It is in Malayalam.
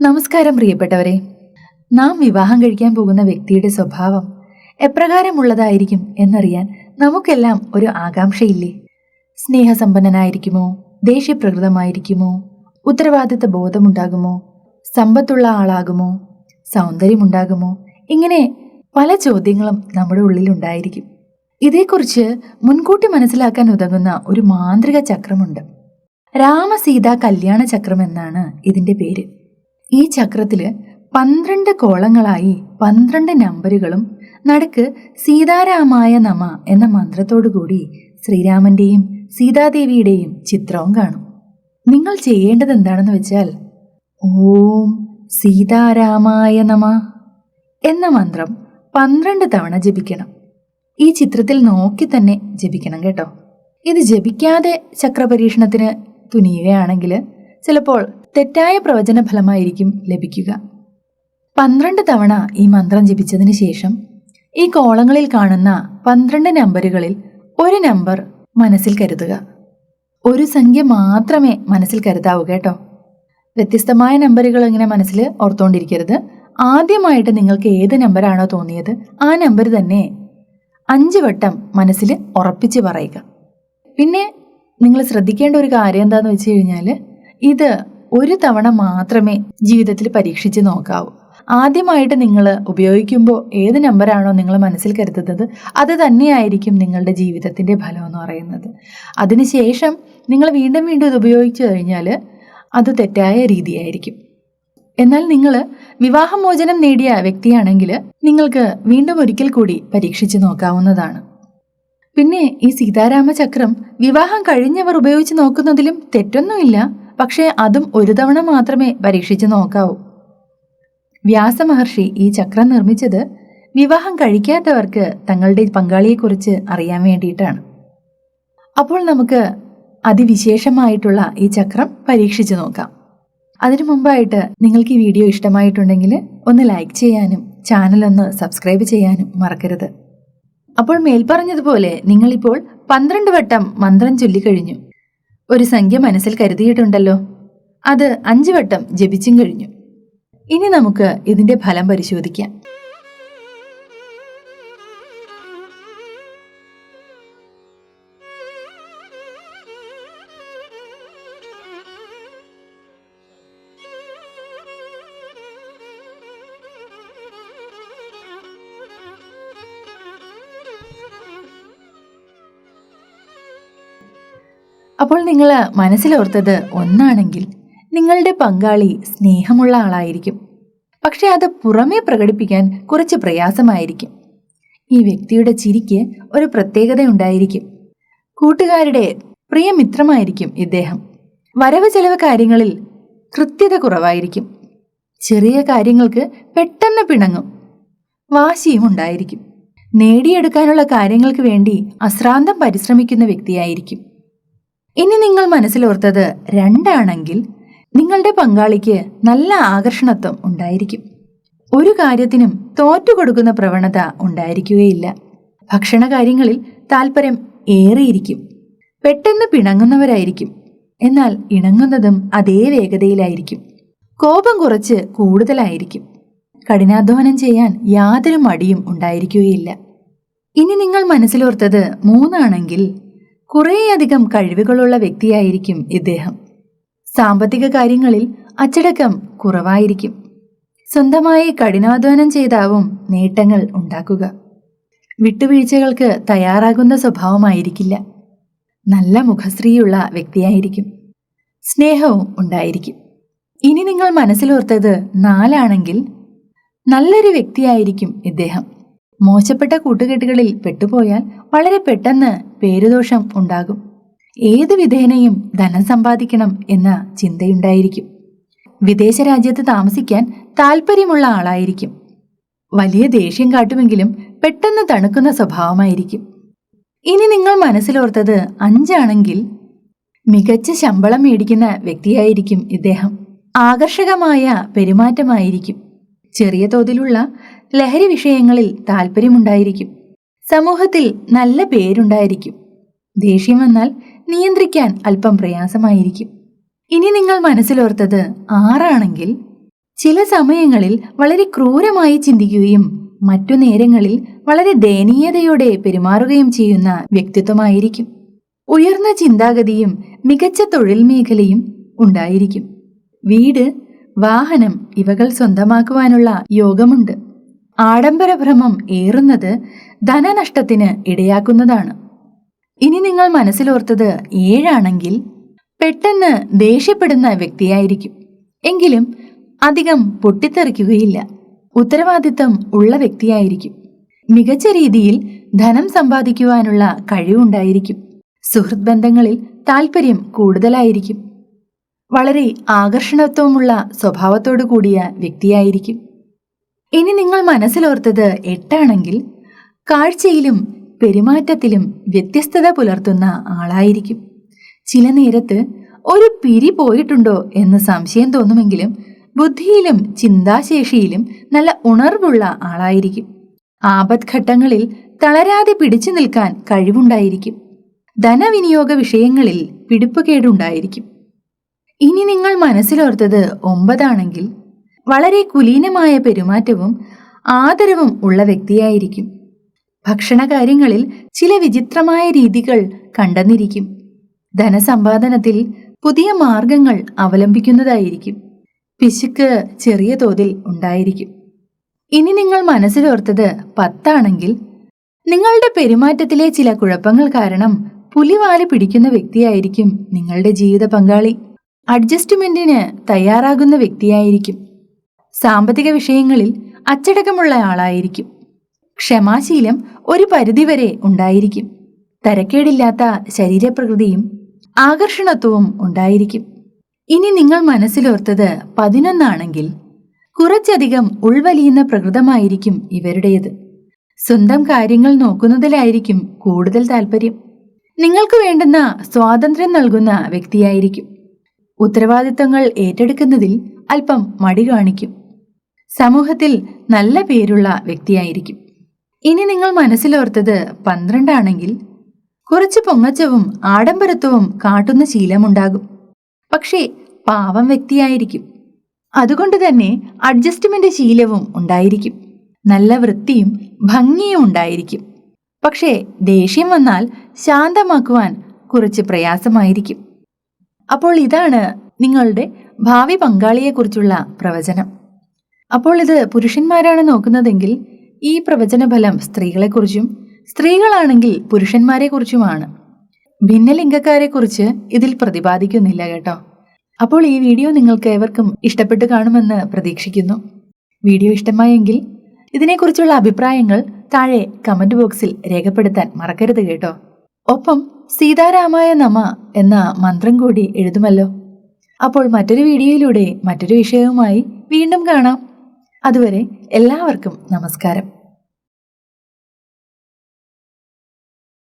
നമസ്കാരം പ്രിയപ്പെട്ടവരെ. നാം വിവാഹം കഴിക്കാൻ പോകുന്ന വ്യക്തിയുടെ സ്വഭാവം എപ്രകാരമുള്ളതായിരിക്കും എന്നറിയാൻ നമുക്കെല്ലാം ഒരു ആകാംക്ഷയില്ലേ? സ്നേഹസമ്പന്നനായിരിക്കുമോ? ദേഷ്യപ്രകൃതമായിരിക്കുമോ? ഉത്തരവാദിത്ത ബോധമുണ്ടാകുമോ? സമ്പത്തുള്ള ആളാകുമോ? സൗന്ദര്യമുണ്ടാകുമോ? ഇങ്ങനെ പല ചോദ്യങ്ങളും നമ്മുടെ ഉള്ളിൽ ഉണ്ടായിരിക്കും ഇതേക്കുറിച്ച് മുൻകൂട്ടി മനസ്സിലാക്കാൻ ഉതകുന്ന ഒരു മാന്ത്രിക ചക്രമുണ്ട്. രാമസീതാ കല്യാണ ചക്രം എന്നാണ് ഇതിന്റെ പേര്. ഈ ചക്രത്തിൽ പന്ത്രണ്ട് കോളങ്ങളായി പന്ത്രണ്ട് നമ്പറുകളും നടുക്ക് സീതാരാമായ നമ എന്ന മന്ത്രത്തോടുകൂടി ശ്രീരാമന്റെയും സീതാദേവിയുടെയും ചിത്രവും കാണും. നിങ്ങൾ ചെയ്യേണ്ടത് എന്താണെന്ന് വെച്ചാൽ ഓം സീതാരാമായ നമ എന്ന മന്ത്രം പന്ത്രണ്ട് തവണ ജപിക്കണം. ഈ ചിത്രത്തിൽ നോക്കി തന്നെ ജപിക്കണം കേട്ടോ. ഇത് ജപിക്കാതെ ചക്രപരീക്ഷണത്തിന് തുനിയുകയാണെങ്കിൽ ചിലപ്പോൾ തെറ്റായ പ്രവചന ഫലമായിരിക്കും ലഭിക്കുക. പന്ത്രണ്ട് തവണ ഈ മന്ത്രം ജപിച്ചതിന് ശേഷം ഈ കോളങ്ങളിൽ കാണുന്ന പന്ത്രണ്ട് നമ്പറുകളിൽ ഒരു നമ്പർ മനസ്സിൽ കരുതുക. ഒരു സംഖ്യ മാത്രമേ മനസ്സിൽ കരുതാവൂ കേട്ടോ. വ്യത്യസ്തമായ നമ്പറുകൾ ഇങ്ങനെ മനസ്സിൽ ഓർത്തുകൊണ്ടിരിക്കരുത് ആദ്യമായിട്ട് നിങ്ങൾക്ക് ഏത് നമ്പറാണോ തോന്നിയത് ആ നമ്പർ തന്നെ അഞ്ച് വട്ടം മനസ്സിൽ ഉറപ്പിച്ച് പറയുക. പിന്നെ നിങ്ങൾ ശ്രദ്ധിക്കേണ്ട ഒരു കാര്യം എന്താണെന്ന് വെച്ച് കഴിഞ്ഞാൽ ഇത് ഒരു തവണ മാത്രമേ ജീവിതത്തിൽ പരീക്ഷിച്ച് നോക്കാവൂ. ആദ്യമായിട്ട് നിങ്ങൾ ഉപയോഗിക്കുമ്പോൾ ഏത് നമ്പറാണോ നിങ്ങൾ മനസ്സിൽ കരുതുന്നത് അത് തന്നെയായിരിക്കും നിങ്ങളുടെ ജീവിതത്തിന്റെ ഫലം എന്ന് പറയുന്നത്. അതിനുശേഷം നിങ്ങൾ വീണ്ടും വീണ്ടും ഇത് ഉപയോഗിച്ചു കഴിഞ്ഞാൽ അത് തെറ്റായ രീതിയായിരിക്കും. എന്നാൽ നിങ്ങൾ വിവാഹമോചനം നേടിയ വ്യക്തിയാണെങ്കിൽ നിങ്ങൾക്ക് വീണ്ടും ഒരിക്കൽ കൂടി പരീക്ഷിച്ച് നോക്കാവുന്നതാണ്. പിന്നെ ഈ സീതാരാമ ചക്രം വിവാഹം കഴിഞ്ഞവർ ഉപയോഗിച്ച് നോക്കുന്നതിലും തെറ്റൊന്നുമില്ല. പക്ഷേ അതും ഒരു തവണ മാത്രമേ പരീക്ഷിച്ചു നോക്കാവൂ. വ്യാസമഹർഷി ഈ ചക്രം നിർമ്മിച്ചത് വിവാഹം കഴിക്കാത്തവർക്ക് തങ്ങളുടെ പങ്കാളിയെക്കുറിച്ച് അറിയാൻ വേണ്ടിയിട്ടാണ്. അപ്പോൾ നമുക്ക് അതിവിശേഷമായിട്ടുള്ള ഈ ചക്രം പരീക്ഷിച്ചു നോക്കാം. അതിനു മുമ്പായിട്ട് നിങ്ങൾക്ക് ഈ വീഡിയോ ഇഷ്ടമായിട്ടുണ്ടെങ്കിൽ ഒന്ന് ലൈക്ക് ചെയ്യാനും ചാനൽ ഒന്ന് സബ്സ്ക്രൈബ് ചെയ്യാനും മറക്കരുത്. അപ്പോൾ മേൽപ്പറഞ്ഞതുപോലെ നിങ്ങളിപ്പോൾ പന്ത്രണ്ട് വട്ടം മന്ത്രം ചൊല്ലിക്കഴിഞ്ഞു ഒരു സംഖ്യ മനസ്സിൽ കരുതിയിട്ടുണ്ടല്ലോ. അത് അഞ്ചുവട്ടം ജപിച്ചും കഴിഞ്ഞു. ഇനി നമുക്ക് ഇതിന്റെ ഫലം പരിശോധിക്കാം. അപ്പോൾ നിങ്ങൾ മനസ്സിലോർത്തത് ഒന്നാണെങ്കിൽ നിങ്ങളുടെ പങ്കാളി സ്നേഹമുള്ള ആളായിരിക്കും. പക്ഷെ അത് പുറമേ പ്രകടിപ്പിക്കാൻ കുറച്ച് പ്രയാസമായിരിക്കും. ഈ വ്യക്തിയുടെ ചിരിക്ക് ഒരു പ്രത്യേകതയുണ്ടായിരിക്കും. കൂട്ടുകാരുടെ പ്രിയമിത്രമായിരിക്കും ഇദ്ദേഹം. വരവ് ചെലവ് കാര്യങ്ങളിൽ കൃത്യത കുറവായിരിക്കും. ചെറിയ കാര്യങ്ങൾക്ക് പെട്ടെന്ന് പിണങ്ങും. വാശിയും ഉണ്ടായിരിക്കും. നേടിയെടുക്കാനുള്ള കാര്യങ്ങൾക്ക് വേണ്ടി അശ്രാന്തം പരിശ്രമിക്കുന്ന വ്യക്തിയായിരിക്കും. ഇനി നിങ്ങൾ മനസ്സിലോർത്തത് രണ്ടാണെങ്കിൽ നിങ്ങളുടെ പങ്കാളിക്ക് നല്ല ആകർഷണത്വം ഉണ്ടായിരിക്കും. ഒരു കാര്യത്തിനും തോറ്റുകൊടുക്കുന്ന പ്രവണത ഉണ്ടായിരിക്കുകയില്ല. ഭക്ഷണ കാര്യങ്ങളിൽ താല്പര്യം ഏറെയിരിക്കും. പെട്ടെന്ന് പിണങ്ങുന്നവരായിരിക്കും. എന്നാൽ ഇണങ്ങുന്നതും അതേ വേഗതയിലായിരിക്കും. കോപം കുറച്ച് കൂടുതലായിരിക്കും. കഠിനാധ്വാനം ചെയ്യാൻ യാതൊരു മടിയും ഉണ്ടായിരിക്കുകയില്ല. ഇനി നിങ്ങൾ മനസ്സിലോർത്തത് മൂന്നാണെങ്കിൽ കുറേയധികം കഴിവുകളുള്ള വ്യക്തിയായിരിക്കും ഇദ്ദേഹം. സാമ്പത്തിക കാര്യങ്ങളിൽ അച്ചടക്കം കുറവായിരിക്കും. സ്വന്തമായി കഠിനാധ്വാനം ചെയ്താവും നേട്ടങ്ങൾ ഉണ്ടാക്കുക. വിട്ടുവീഴ്ചകൾക്ക് തയ്യാറാകുന്ന സ്വഭാവമായിരിക്കില്ല. നല്ല മുഖശ്രീയുള്ള വ്യക്തിയായിരിക്കും. സ്നേഹവും ഉണ്ടായിരിക്കും. ഇനി നിങ്ങൾ മനസ്സിലോർത്തത് നാലാണെങ്കിൽ നല്ലൊരു വ്യക്തിയായിരിക്കും ഇദ്ദേഹം. മോശപ്പെട്ട കൂട്ടുകെട്ടുകളിൽ പെട്ടുപോയാൽ വളരെ പെട്ടെന്ന് പേരുദോഷം ഉണ്ടാകും. ഏത് വിധേനയും ധനം സമ്പാദിക്കണം എന്ന ചിന്തയുണ്ടായിരിക്കും. വിദേശ രാജ്യത്ത് താമസിക്കാൻ താല്പര്യമുള്ള ആളായിരിക്കും. വലിയ ദേഷ്യം കാട്ടുമെങ്കിലും പെട്ടെന്ന് തണുക്കുന്ന സ്വഭാവമായിരിക്കും. ഇനി നിങ്ങൾ മനസ്സിലോർത്തത് അഞ്ചാണെങ്കിൽ മികച്ച ശമ്പളം മേടിക്കുന്ന വ്യക്തിയായിരിക്കും ഇദ്ദേഹം. ആകർഷകമായ പെരുമാറ്റമായിരിക്കും. ചെറിയ തോതിലുള്ള ലഹരി വിഷയങ്ങളിൽ താല്പര്യമുണ്ടായിരിക്കും. സമൂഹത്തിൽ നല്ല പേരുണ്ടായിരിക്കും. ദേഷ്യം വന്നാൽ നിയന്ത്രിക്കാൻ അല്പം പ്രയാസമായിരിക്കും. ഇനി നിങ്ങൾ മനസ്സിലോർത്തത് ആറാണെങ്കിൽ ചില സമയങ്ങളിൽ വളരെ ക്രൂരമായി ചിന്തിക്കുകയും മറ്റു നേരങ്ങളിൽ വളരെ ദയനീയതയോടെ പെരുമാറുകയും ചെയ്യുന്ന വ്യക്തിത്വമായിരിക്കും. ഉയർന്ന ചിന്താഗതിയും മികച്ച തൊഴിൽ മേഖലയും ഉണ്ടായിരിക്കും. വീട് വാഹനം ഇവകൾ സ്വന്തമാക്കുവാനുള്ള യോഗമുണ്ട്. ആഡംബരഭ്രമം ഏറുന്നത് ധനനഷ്ടത്തിന് ഇടയാക്കുന്നതാണ്. ഇനി നിങ്ങൾ മനസ്സിലോർത്തത് ഏഴാണെങ്കിൽ പെട്ടെന്ന് ദേഷ്യപ്പെടുന്ന വ്യക്തിയായിരിക്കും. എങ്കിലും അധികം പൊട്ടിത്തെറിക്കുകയില്ല. ഉത്തരവാദിത്തം ഉള്ള വ്യക്തിയായിരിക്കും. മികച്ച രീതിയിൽ ധനം സമ്പാദിക്കുവാനുള്ള കഴിവുണ്ടായിരിക്കും. സുഹൃത് ബന്ധങ്ങളിൽ താല്പര്യം കൂടുതലായിരിക്കും. വളരെ ആകർഷണത്വമുള്ള സ്വഭാവത്തോടു കൂടിയ വ്യക്തിയായിരിക്കും. ഇനി നിങ്ങൾ മനസ്സിലോർത്തത് എട്ടാണെങ്കിൽ കാഴ്ചയിലും പെരുമാറ്റത്തിലും വ്യത്യസ്തത പുലർത്തുന്ന ആളായിരിക്കും. ചില നേരത്ത് ഒരു പിരി പോയിട്ടുണ്ടോ എന്ന് സംശയം തോന്നുമെങ്കിലും ബുദ്ധിയിലും ചിന്താശേഷിയിലും നല്ല ഉണർവുള്ള ആളായിരിക്കും. ആപത്ഘട്ടങ്ങളിൽ തളരാതെ പിടിച്ചു നിൽക്കാൻ കഴിവുണ്ടായിരിക്കും. ധനവിനിയോഗ വിഷയങ്ങളിൽ പിടിപ്പുകേടുണ്ടായിരിക്കും. ഇനി നിങ്ങൾ മനസ്സിലോർത്തത് ഒമ്പതാണെങ്കിൽ വളരെ കുലീനമായ പെരുമാറ്റവും ആദരവും ഉള്ള വ്യക്തിയായിരിക്കും. ഭക്ഷണകാര്യങ്ങളിൽ ചില വിചിത്രമായ രീതികൾ കണ്ടെന്നിരിക്കും. ധനസമ്പാദനത്തിൽ പുതിയ മാർഗങ്ങൾ അവലംബിക്കുന്നതായിരിക്കും. പിശുക്ക് ചെറിയ തോതിൽ ഉണ്ടായിരിക്കും. ഇനി നിങ്ങൾ മനസ്സിലോർത്തത് പത്താണെങ്കിൽ നിങ്ങളുടെ പെരുമാറ്റത്തിലെ ചില കുഴപ്പങ്ങൾ കാരണം പുലിവാൽ പിടിക്കുന്ന വ്യക്തിയായിരിക്കും നിങ്ങളുടെ ജീവിത പങ്കാളി. അഡ്ജസ്റ്റ്മെന്റിന് തയ്യാറാകുന്ന വ്യക്തിയായിരിക്കും. സാമ്പത്തിക വിഷയങ്ങളിൽ അച്ചടക്കമുള്ള ആളായിരിക്കും. ക്ഷമാശീലം ഒരു പരിധിവരെ ഉണ്ടായിരിക്കും. തരക്കേടില്ലാത്ത ശരീരപ്രകൃതിയും ആകർഷണത്വവും ഉണ്ടായിരിക്കും. ഇനി നിങ്ങൾ മനസ്സിലോർത്തത് പതിനൊന്നാണെങ്കിൽ കുറച്ചധികം ഉൾവലിയുന്ന പ്രകൃതമായിരിക്കും ഇവരുടേത്. സ്വന്തം കാര്യങ്ങൾ നോക്കുന്നതിലായിരിക്കും കൂടുതൽ താല്പര്യം നിങ്ങൾക്ക് വേണ്ടുന്ന സ്വാതന്ത്ര്യം നൽകുന്ന വ്യക്തിയായിരിക്കും. ഉത്തരവാദിത്തങ്ങൾ ഏറ്റെടുക്കുന്നതിൽ അല്പം മടി കാണിക്കും. സമൂഹത്തിൽ നല്ല പേരുള്ള വ്യക്തിയായിരിക്കും. ഇനി നിങ്ങൾ മനസ്സിലോർത്തത് പന്ത്രണ്ടാണെങ്കിൽ കുറച്ച് പൊങ്ങച്ചവും ആഡംബരത്വവും കാട്ടുന്ന ശീലമുണ്ടാകും. പക്ഷേ പാവം വ്യക്തിയായിരിക്കും. അതുകൊണ്ട് തന്നെ അഡ്ജസ്റ്റ്മെന്റ് ശീലവും ഉണ്ടായിരിക്കും. നല്ല വൃത്തിയും ഭംഗിയും ഉണ്ടായിരിക്കും. പക്ഷേ ദേഷ്യം വന്നാൽ ശാന്തമാക്കുവാൻ കുറച്ച് പ്രയാസമായിരിക്കും. അപ്പോൾ ഇതാണ് നിങ്ങളുടെ ഭാവി പങ്കാളിയെക്കുറിച്ചുള്ള പ്രവചനം. അപ്പോൾ ഇത് പുരുഷന്മാരാണ് നോക്കുന്നതെങ്കിൽ ഈ പ്രവചന ഫലം സ്ത്രീകളെക്കുറിച്ചും സ്ത്രീകളാണെങ്കിൽ പുരുഷന്മാരെക്കുറിച്ചുമാണ്. ഭിന്നലിംഗക്കാരെക്കുറിച്ച് ഇതിൽ പ്രതിപാദിക്കുന്നില്ല കേട്ടോ. അപ്പോൾ ഈ വീഡിയോ നിങ്ങൾക്ക് ഏവർക്കും ഇഷ്ടപ്പെട്ട് കാണുമെന്ന് പ്രതീക്ഷിക്കുന്നു. വീഡിയോ ഇഷ്ടമായെങ്കിൽ ഇതിനെക്കുറിച്ചുള്ള അഭിപ്രായങ്ങൾ താഴെ കമന്റ് ബോക്സിൽ രേഖപ്പെടുത്താൻ മറക്കരുത് കേട്ടോ. ഒപ്പം സീതാരാമായ നമ എന്ന മന്ത്രം കൂടി എഴുതുമല്ലോ. അപ്പോൾ മറ്റൊരു വീഡിയോയിലൂടെ മറ്റൊരു വിഷയവുമായി വീണ്ടും കാണാം. അതുവരെ എല്ലാവർക്കും നമസ്കാരം.